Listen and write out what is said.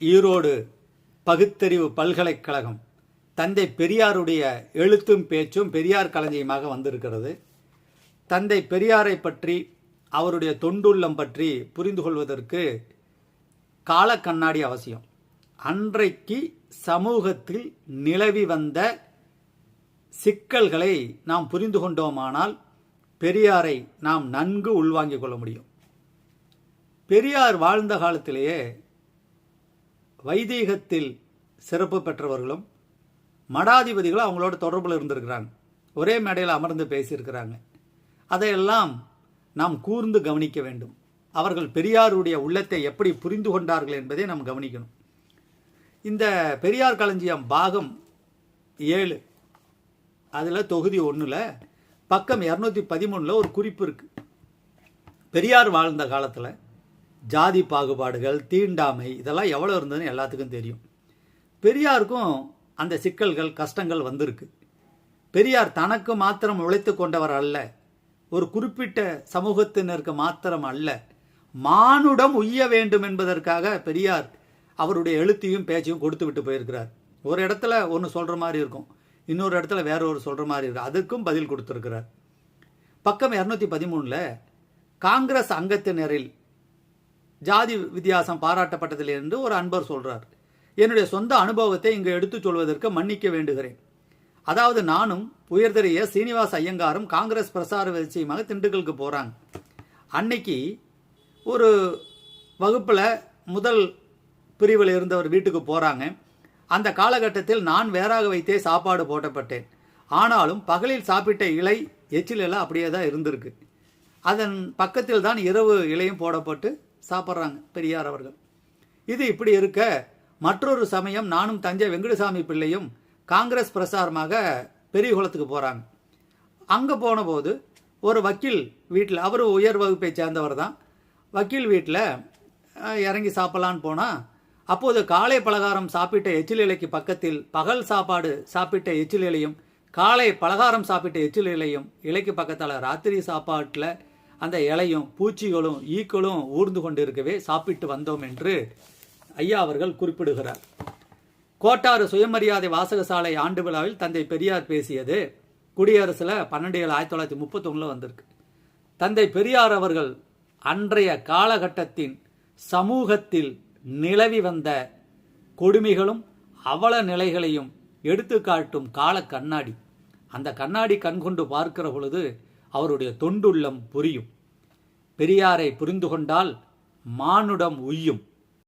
ஈரோடு பகுத்தறிவு பல்கலைக்கழகம் தந்தை பெரியாருடைய எழுத்தும் பேச்சும் பெரியார் களஞ்சியமாக வந்திருக்கிறது. தந்தை பெரியாரை பற்றி அவருடைய தொண்டுள்ளம் பற்றி புரிந்து கொள்வதற்கு கால கண்ணாடி அவசியம். அன்றைக்கு சமூகத்தில் நிலவி வந்த சிக்கல்களை நாம் புரிந்து கொண்டோமானால் பெரியாரை நாம் நன்கு உள்வாங்கிக் கொள்ள முடியும். பெரியார் வாழ்ந்த காலத்திலேயே வைதீகத்தில் சிறப்பு பெற்றவர்களும் மடாதிபதிகளும் அவங்களோட தொடர்பில் இருந்திருக்கிறாங்க. ஒரே மேடையில் அமர்ந்து பேசியிருக்கிறாங்க. அதையெல்லாம் நாம் கூர்ந்து கவனிக்க வேண்டும். அவர்கள் பெரியாருடைய உள்ளத்தை எப்படி புரிந்து கொண்டார்கள் என்பதை நாம் கவனிக்கணும். இந்த பெரியார் களஞ்சியம் பாகம் ஏழு அதில் தொகுதி ஒன்றில் பக்கம் இரநூத்தி பதிமூணில் ஒரு குறிப்பு இருக்குது பெரியார் வாழ்ந்த காலத்தில் ஜாதி பாகுபாடுகள் தீண்டாமை இதெல்லாம் எவ்வளோ இருந்ததுன்னு எல்லாத்துக்கும் தெரியும். பெரியாருக்கும் அந்த சிக்கல்கள் கஷ்டங்கள் வந்திருக்கு. பெரியார் தனக்கு மாத்திரம் உழைத்து கொண்டவர் அல்ல. ஒரு குறிப்பிட்ட சமூகத்தினருக்கு மாத்திரம் அல்ல. மானுடம் உய்ய வேண்டும் என்பதற்காக பெரியார் அவருடைய எழுத்தையும் பேச்சையும் கொடுத்து விட்டு போயிருக்கிறார். ஒரு இடத்துல ஒன்று சொல்கிற மாதிரி இருக்கும். இன்னொரு இடத்துல வேற ஒரு சொல்கிற மாதிரி இருக்கும். அதுக்கும் பதில் கொடுத்துருக்கிறார். பக்கம் இரநூத்தி பதிமூணில் காங்கிரஸ் அங்கத்தினரில் ஜாதி வித்தியாசம் பாராட்டப்பட்டதில் என்று ஒரு அன்பர் சொல்கிறார் என்னுடைய சொந்த அனுபவத்தை இங்கு எடுத்துச் சொல்வதற்கு மன்னிக்க வேண்டுகிறேன். அதாவது நானும் உயர்திரைய சீனிவாஸ் ஐயங்காரும் காங்கிரஸ் பிரசார விஷயமாக திண்டுக்கலுக்கு போகிறாங்க அன்னைக்கு ஒரு வகுப்பில் முதல் பிரிவில் இருந்தவர் வீட்டுக்கு போகிறாங்க அந்த காலகட்டத்தில் நான் வேறாக வைத்தே சாப்பாடு போட்டப்பட்டேன். ஆனாலும் பகலில் சாப்பிட்ட இலை எச்சில் எல்லாம் அப்படியே தான் இருந்திருக்கு. அதன் பக்கத்தில் தான் இரவு இலையும் போடப்பட்டு சாப்பிட்றாங்க பெரியார் அவர்கள். இது இப்படி இருக்க மற்றொரு சமயம் நானும் தஞ்சை வெங்கடசாமி பிள்ளையும் காங்கிரஸ் பிரசாரமாக பெரியகுளத்துக்கு போகிறாங்க அங்கே போனபோது ஒரு வக்கீல் வீட்டில் அவர் உயர் வகுப்பை சேர்ந்தவர் தான். வக்கீல் வீட்டில் இறங்கி சாப்பிட்லான்னு போனால் அப்போது காலை பலகாரம் சாப்பிட்ட எச்சில் இலைக்கு பக்கத்தில் பகல் சாப்பாடு சாப்பிட்ட எச்சில் இலையும் காலை பலகாரம் சாப்பிட்ட எச்சில் இலையும் இலைக்கு பக்கத்தில் ராத்திரி சாப்பாட்டில் அந்த இலையும் பூச்சிகளும் ஈக்களும் ஊர்ந்து கொண்டிருக்கவே சாப்பிட்டு வந்தோம் என்று ஐயா அவர்கள் குறிப்பிடுகிறார். கோட்டாறு சுயமரியாதை வாசகசாலை ஆண்டு விழாவில் தந்தை பெரியார் பேசியது குடியரசில் பன்னெண்டு ஏழு ஆயிரத்தி தொள்ளாயிரத்தி முப்பத்தொன்னில் வந்திருக்கு. தந்தை பெரியார் அவர்கள் அன்றைய காலகட்டத்தின் சமூகத்தில் நிலவி வந்த கொடுமைகளும் அவல நிலைகளையும் எடுத்துக்காட்டும் கால கண்ணாடி. அந்த கண்ணாடி கண்கொண்டு பார்க்கிற பொழுது அவருடைய தொண்டுள்ளம் புரியும். பெரியாரை புரிந்து கொண்டால் மானுடம் உய்யும்.